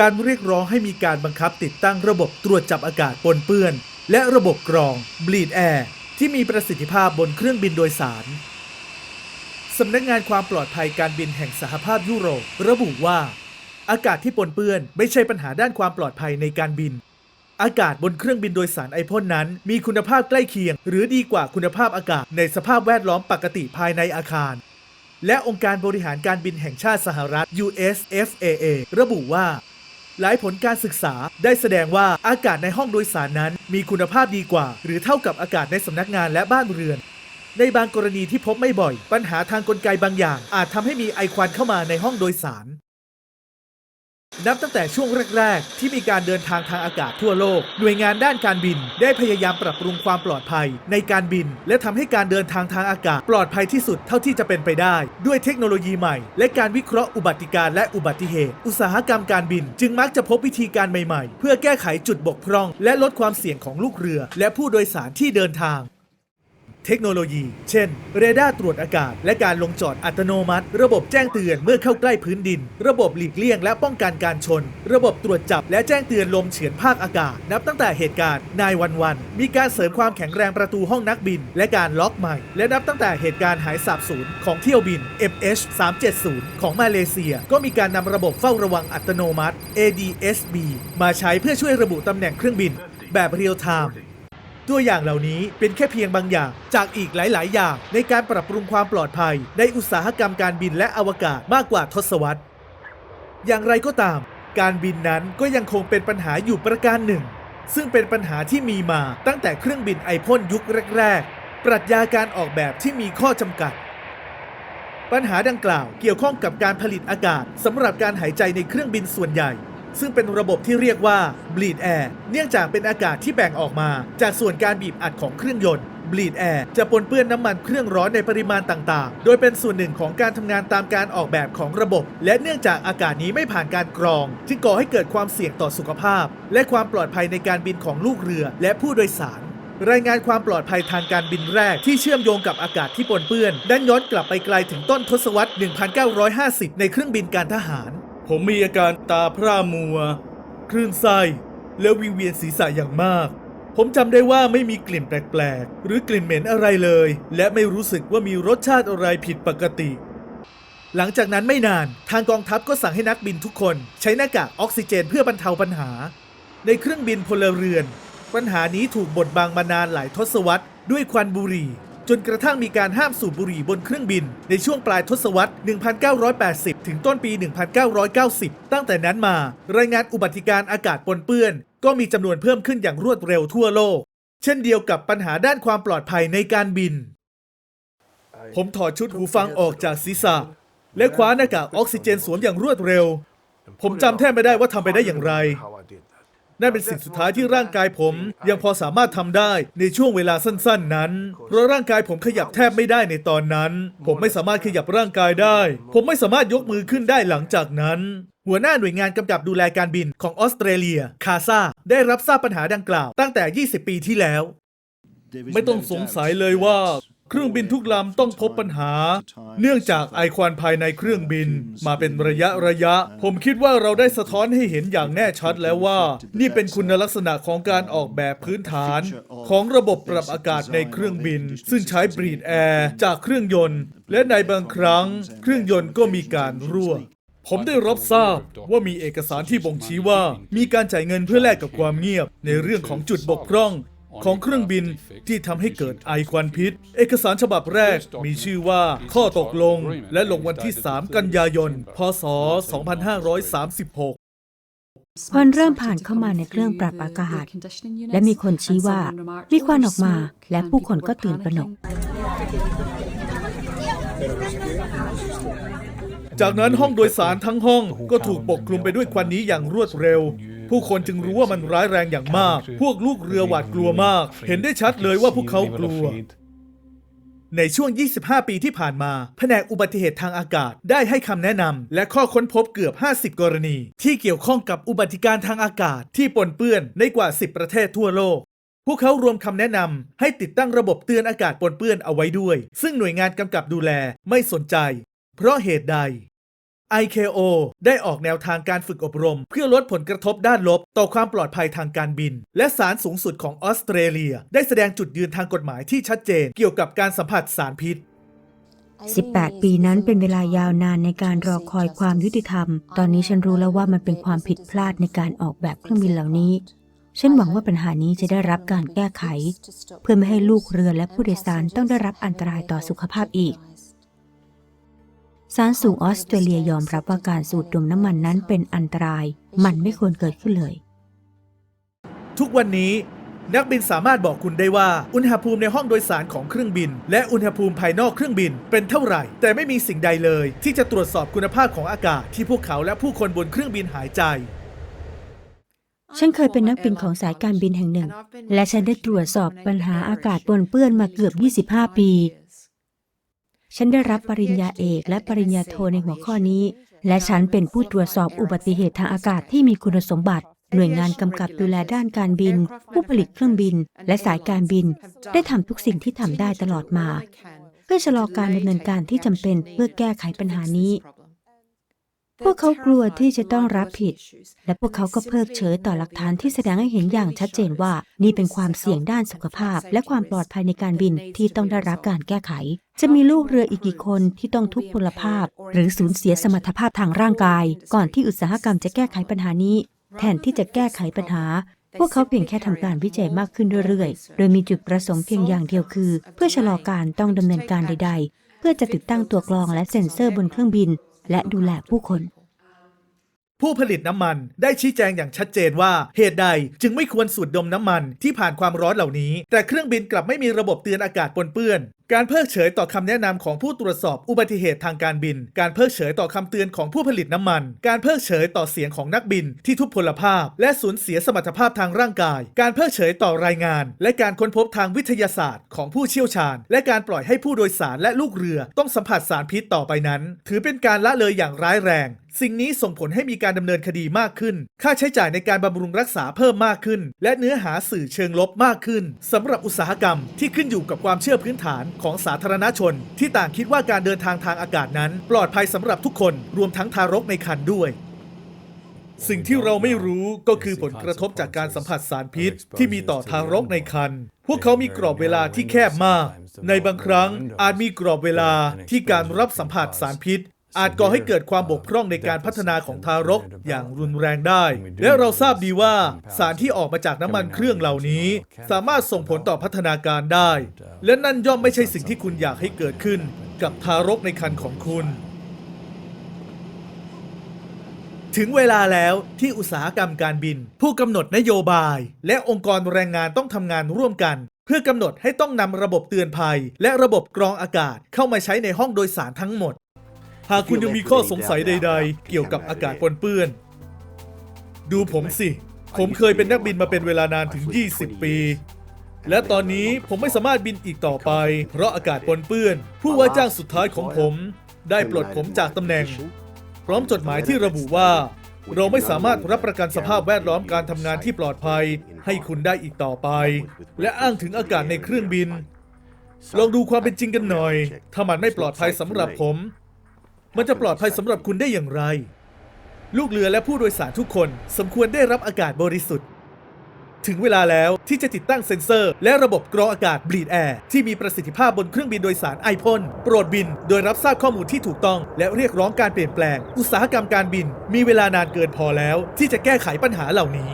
การเรียกร้องให้มีการบังคับติดตั้งระบบตรวจจับอากาศปนเปื้อน และระบบกรอง Bleed Air ที่มีประสิทธิภาพบนเครื่องบินโดยสารสำนักงานความปลอดภัยการบินแห่งสหภาพยุโรป ระบุว่า อากาศที่ปนเปื้อนไม่ใช่ปัญหาด้านความปลอดภัยในการบิน อากาศบนเครื่องบินโดยสารไอพ่นนั้น มีคุณภาพใกล้เคียง หรือดีกว่าคุณภาพอากาศในสภาพแวดล้อมปกติภายในอาคาร และองค์การบริหารการบินแห่งชาติสหรัฐ US FAA ระบุว่า หลายผลการศึกษา ได้แสดงว่าอากาศในห้องโดยสารนั้น มีคุณภาพดีกว่า หรือเท่ากับอากาศในสำนักงานและบ้านเรือน ในบางกรณีที่พบไม่บ่อย ปัญหาทางกลไกบางอย่าง อาจทำให้มีไอควันเข้ามาในห้องโดยสาร นับตั้งแต่ช่วงแรก ๆ ที่มีการเดินทางทางอากาศทั่วโลก หน่วยงานด้านการบินได้พยายามปรับปรุงความปลอดภัย ในการบิน และทำให้การเดินทางทางอากาศ ปลอดภัยที่สุดเท่าที่จะเป็นไปได้ ด้วยเทคโนโลยีใหม่ และการวิเคราะห์อุบัติการและอุบัติเหตุ อุตสาหกรรมการบิน จึงมักจะพบวิธีการใหม่ ๆ เพื่อแก้ไขจุดบกพร่อง และลดความเสี่ยงของลูกเรือ และผู้โดยสารที่เดินทาง เทคโนโลยี เช่น เรดาร์ตรวจอากาศ และการลงจอดอัตโนมัติ ระบบแจ้งเตือนเมื่อเข้าใกล้พื้นดิน ระบบหลีกเลี่ยงและป้องกันการชน ระบบตรวจจับและแจ้งเตือนลมเฉือนภาคอากาศ นับตั้งแต่เหตุการณ์นายวันวัน มีการเสริมความแข็งแรงประตูห้องนักบิน และการล็อกใหม่ และนับตั้งแต่เหตุการณ์หายสาบสูญของเที่ยวบิน MH 370ของมาเลเซีย ก็มีการนำระบบเฝ้าระวังอัตโนมัติ ADSB มาใช้เพื่อช่วยระบุตำแหน่งเครื่องบิน แบบเรียลไทม์ ตัวอย่างเหล่านี้เป็นแค่เพียงบางอย่าง จากอีกหลาย ๆ อย่าง ในการปรับปรุงความปลอดภัย ในอุตสาหกรรมการบินและอวกาศมากกว่าทศวรรษ อย่างไรก็ตาม การบินนั้นก็ยังคงเป็นปัญหาอยู่ประการหนึ่ง ซึ่งเป็นปัญหาที่มีมาตั้งแต่เครื่องบินไอพ่นยุคแรก ๆ ปรัชญาการออกแบบที่มีข้อจำกัด ปัญหาดังกล่าวเกี่ยวข้องกับการผลิตอากาศสำหรับการหายใจในเครื่องบินส่วนใหญ่ ซึ่งเป็นระบบที่เรียกว่า bleed air เนื่องจากเป็นอากาศที่แบ่งออกมา จากส่วนการบีบอัดของเครื่องยนต์ bleed air จะปนเปื้อนน้ำมันเครื่องร้อนในปริมาณต่าง ๆ โดยเป็นส่วนหนึ่งของการทำงานตามการออกแบบของระบบ และเนื่องจากอากาศนี้ไม่ผ่านการกรอง จึงก่อให้เกิดความเสี่ยงต่อสุขภาพ และความปลอดภัยในการบินของลูกเรือ และผู้โดยสาร รายงานความปลอดภัยทางการบินแรกที่เชื่อมโยงกับอากาศที่ปนเปื้อนดันย้อนกลับไปไกลถึงต้นทศวรรษ 1950 ในเครื่องบินการทหาร ผมมีอาการตาพร่ามัว คลื่นไส้และวิงเวียนศีรษะอย่างมาก ผมจำได้ว่าไม่มีกลิ่นแปลกๆ หรือกลิ่นเหม็นอะไรเลย และไม่รู้สึกว่ามีรสชาติอะไรผิดปกติ หลังจากนั้นไม่นานทางกองทัพก็สั่งให้นักบินทุกคน ใช้หน้ากากออกซิเจนเพื่อบรรเทาปัญหา ในเครื่องบินพลเรือน ปัญหานี้ถูกบดบังมานานหลายทศวรรษด้วยควันบุหรี่ จนกระทั่งมีการห้ามสูบบุหรี่บนเครื่องบิน ในช่วงปลายทศวรรษ 1980 ถึงต้นปี 1990 ตั้งแต่นั้นมา รายงานอุบัติการอากาศปนเปื้อน ก็มีจำนวนเพิ่มขึ้นอย่างรวดเร็วทั่วโลก เช่นเดียวกับปัญหาด้านความปลอดภัยในการบิน ผมถอดชุดหูฟังออกจากศีรษะ และคว้าหน้ากากออกซิเจนสวมอย่างรวดเร็ว ผมจำแทบไม่ได้ว่าทำไปได้อย่างไร นั่นเป็นสิ่งสุดท้ายที่ร่างกายผมยังพอสามารถทำได้ในช่วงเวลาสั้น ๆ นั้น เพราะร่างกายผมขยับแทบไม่ได้ในตอนนั้น ผมไม่สามารถขยับร่างกายได้ ผมไม่สามารถยกมือขึ้นได้หลังจากนั้น หัวหน้าหน่วยงานกำกับดูแลการบินของออสเตรเลีย คาซาได้รับทราบปัญหาดังกล่าวตั้งแต่ 20 ปีที่แล้ว ไม่ต้องสงสัยเลยว่า เครื่องบินทุกลำต้องพบปัญหา เนื่องจากไอควันภายในเครื่องบินมาเป็นระยะระยะ ผมคิดว่าเราได้สะท้อนให้เห็นอย่างแน่ชัดแล้วว่า นี่เป็นคุณลักษณะของการออกแบบพื้นฐาน ของระบบปรับอากาศในเครื่องบิน ซึ่งใช้บรีดแอร์จากเครื่องยนต์ และในบางครั้ง เครื่องยนต์ก็มีการรั่วผมได้รับทราบว่ามีเอกสารที่บ่งชี้ว่า มีการจ่ายเงินเพื่อแลกกับความเงียบในเรื่องของจุดบกพร่อง ของเครื่องบินที่ทำให้เกิดไอควันพิษ เอกสารฉบับแรกมีชื่อว่าข้อตกลงและลงวันที่ 3 กันยายน พศ 2536 ควันเริ่มผ่านเข้ามาในเครื่องปรับอากาศ และมีคนชี้ว่า มีควันออกมาและผู้คนก็ตื่นตระหนก จากนั้นห้องโดยสารทั้งห้องก็ถูกปกคลุมไปด้วยควันนี้อย่างรวดเร็ว ผู้คนจึงรู้ว่ามันร้ายแรงอย่างมาก พวกลูกเรือหวาดกลัวมาก เห็นได้ชัดเลยว่าพวกเขากลัว ในช่วง 25 ปีที่ผ่านมา แผนกอุบัติเหตุทางอากาศได้ให้คำแนะนำและข้อค้นพบเกือบ 50 กรณี ที่เกี่ยวข้องกับอุบัติการทางอากาศที่ปนเปื้อนในกว่า 10 ประเทศทั่วโลกพวกเขารวมคำแนะนำให้ติดตั้งระบบเตือนอากาศปนเปื้อนเอาไว้ด้วย ซึ่งหน่วยงานกำกับดูแลไม่สนใจ เพราะเหตุใด ICAO ได้ออกแนวทางการฝึกอบรม เพื่อลดผลกระทบด้านลบ ต่อความปลอดภัยทางการบิน และศาลสูงสุดของออสเตรเลีย ได้แสดงจุดยืนทางกฎหมายที่ชัดเจน เกี่ยวกับการสัมผัสสารพิษ 18 ปีนั้นเป็นเวลายาวนานในการรอคอยความยุติธรรม ตอนนี้ฉันรู้แล้วว่ามันเป็นความผิดพลาดในการออกแบบเครื่องบินเหล่านี้ ฉันหวังว่าปัญหานี้จะได้รับการแก้ไข เพื่อไม่ให้ลูกเรือและผู้โดยสารต้องได้รับอันตรายต่อสุขภาพอีก ศาลสูงออสเตรเลียยอมรับว่าการสูดดมน้ำมันนั้นเป็นอันตราย มันไม่ควรเกิดขึ้นเลย ทุกวันนี้นักบินสามารถบอกคุณได้ว่าอุณหภูมิในห้องโดยสารของเครื่องบิน และอุณหภูมิภายนอกเครื่องบินเป็นเท่าไหร่ แต่ไม่มีสิ่งใดเลย ที่จะตรวจสอบคุณภาพของอากาศที่พวกเขาและผู้คนบนเครื่องบินหายใจ ฉันเคยเป็นนักบินของสายการบินแห่งหนึ่ง และฉันได้ตรวจสอบปัญหาอากาศปนเปื้อนมาเกือบ 25 ปี ฉันได้รับปริญญาเอกและปริญญาโทในหัวข้อนี้ และฉันเป็นผู้ตรวจสอบอุบัติเหตุทางอากาศที่มีคุณสมบัติ หน่วยงานกำกับดูแลด้านการบิน ผู้ผลิตเครื่องบิน และสายการบิน ได้ทำทุกสิ่งที่ทำได้ตลอดมา เพื่อชะลอการดำเนินการที่จำเป็นเพื่อแก้ไขปัญหานี้พวกเขากลัวที่จะต้องรับผิด และพวกเขาก็เพิกเฉยต่อหลักฐานที่แสดงให้เห็นอย่างชัดเจนว่า นี่เป็นความเสี่ยงด้านสุขภาพ และความปลอดภัยในการบินที่ต้องได้รับการแก้ไข จะมีลูกเรืออีกกี่คนที่ต้องทุพพลภาพ หรือสูญเสียสมรรถภาพทางร่างกาย ก่อนที่อุตสาหกรรมจะแก้ไขปัญหานี้ แทนที่จะแก้ไขปัญหา พวกเขาเพียงแค่ทำการวิจัยมากขึ้นเรื่อยๆ โดยมีจุดประสงค์เพียงอย่างเดียวคือ เพื่อชะลอการต้องดำเนินการใด ๆ เพื่อจะติดตั้งตัวกรองและเซ็นเซอร์บนเครื่องบิน และดูแลผู้คนผู้ผลิตน้ำมันได้ชี้แจงอย่างชัดเจนว่าเหตุใดจึงไม่ควรสูดดมน้ำมันที่ผ่านความร้อนเหล่านี้ แต่เครื่องบินกลับไม่มีระบบเตือนอากาศปนเปื้อน การเพิกเฉยต่อคำแนะนำของผู้ตรวจสอบอุบัติเหตุทางการบิน การเพิกเฉยต่อคำเตือนของผู้ผลิตน้ำมัน การเพิกเฉยต่อเสียงของนักบินที่ทุพพลภาพ และสูญเสียสมรรถภาพทางร่างกาย การเพิกเฉยต่อรายงาน และการค้นพบทางวิทยาศาสตร์ ของผู้เชี่ยวชาญ และการปล่อยให้ผู้โดยสารและลูกเรือต้องสัมผัสสารพิษต่อไปนั้น ถือเป็นการละเลยอย่างร้ายแรง สิ่งนี้ส่งผลให้มีการดำเนินคดีมากขึ้น ค่าใช้จ่ายในการบำรุงรักษาเพิ่มมากขึ้น และเนื้อหาสื่อเชิงลบมากขึ้นสำหรับอุตสาหกรรมที่ขึ้นอยู่กับความเชื่อพื้นฐานของสาธารณชน ที่ต่างคิดว่าการเดินทางทางอากาศนั้น ปลอดภัยสำหรับทุกคนรวมทั้งทารกในครรภ์ด้วย สิ่งที่เราไม่รู้ก็คือผลกระทบจากการสัมผัสสารพิษ ที่มีต่อทารกในครรภ์พวกเขามีกรอบเวลาที่แคบมาก ในบางครั้งอาจมีกรอบเวลาที่การรับสัมผัสสารพิษ อาจก่อให้เกิดความบกพร่องในการพัฒนาของทารกอย่างรุนแรงได้ และเราทราบดีว่าสารที่ออกมาจากน้ำมันเครื่องเหล่านี้ สามารถส่งผลต่อพัฒนาการได้ และนั่นย่อมไม่ใช่สิ่งที่คุณอยากให้เกิดขึ้น กับทารกในครรภ์ของคุณ ถึงเวลาแล้วที่อุตสาหกรรมการบิน ผู้กำหนดนโยบาย และองค์กรแรงงานต้องทำงานร่วมกันเพื่อกำหนดให้ต้องนำระบบเตือนภัย และระบบกรองอากาศเข้ามาใช้ในห้องโดยสารทั้งหมด หากคุณยังมีข้อสงสัยใด ๆ เกี่ยวกับอากาศปนเปื้อน ดูผมสิ ผมเคยเป็นนักบินมาเป็นเวลานานถึง 20 ปี และตอนนี้ผมไม่สามารถบินอีกต่อไป เพราะอากาศปนเปื้อน ผู้ว่าจ้างสุดท้ายของผม ได้ปลดผมจากตำแหน่ง พร้อมจดหมายที่ระบุว่า เราไม่สามารถรับประกันสภาพแวดล้อมการทำงานที่ปลอดภัย ให้คุณได้อีกต่อไป และอ้างถึงอากาศในเครื่องบินลองดูความเป็นจริงกันหน่อย ถ้ามันไม่ปลอดภัยสำหรับผม มันจะปลอดภัยสำหรับคุณได้อย่างไร ลูกเรือและผู้โดยสารทุกคนสมควรได้รับอากาศบริสุทธิ์ ถึงเวลาแล้วที่จะติดตั้งเซ็นเซอร์ และระบบกรองอากาศ Bleed Air ที่มีประสิทธิภาพบนเครื่องบินโดยสารไอพ่นโปรดบิน โดยรับทราบข้อมูลที่ถูกต้อง และเรียกร้องการเปลี่ยนแปลง อุตสาหกรรมการบิน มีเวลานานเกินพอแล้ว ที่จะแก้ไขปัญหาเหล่านี้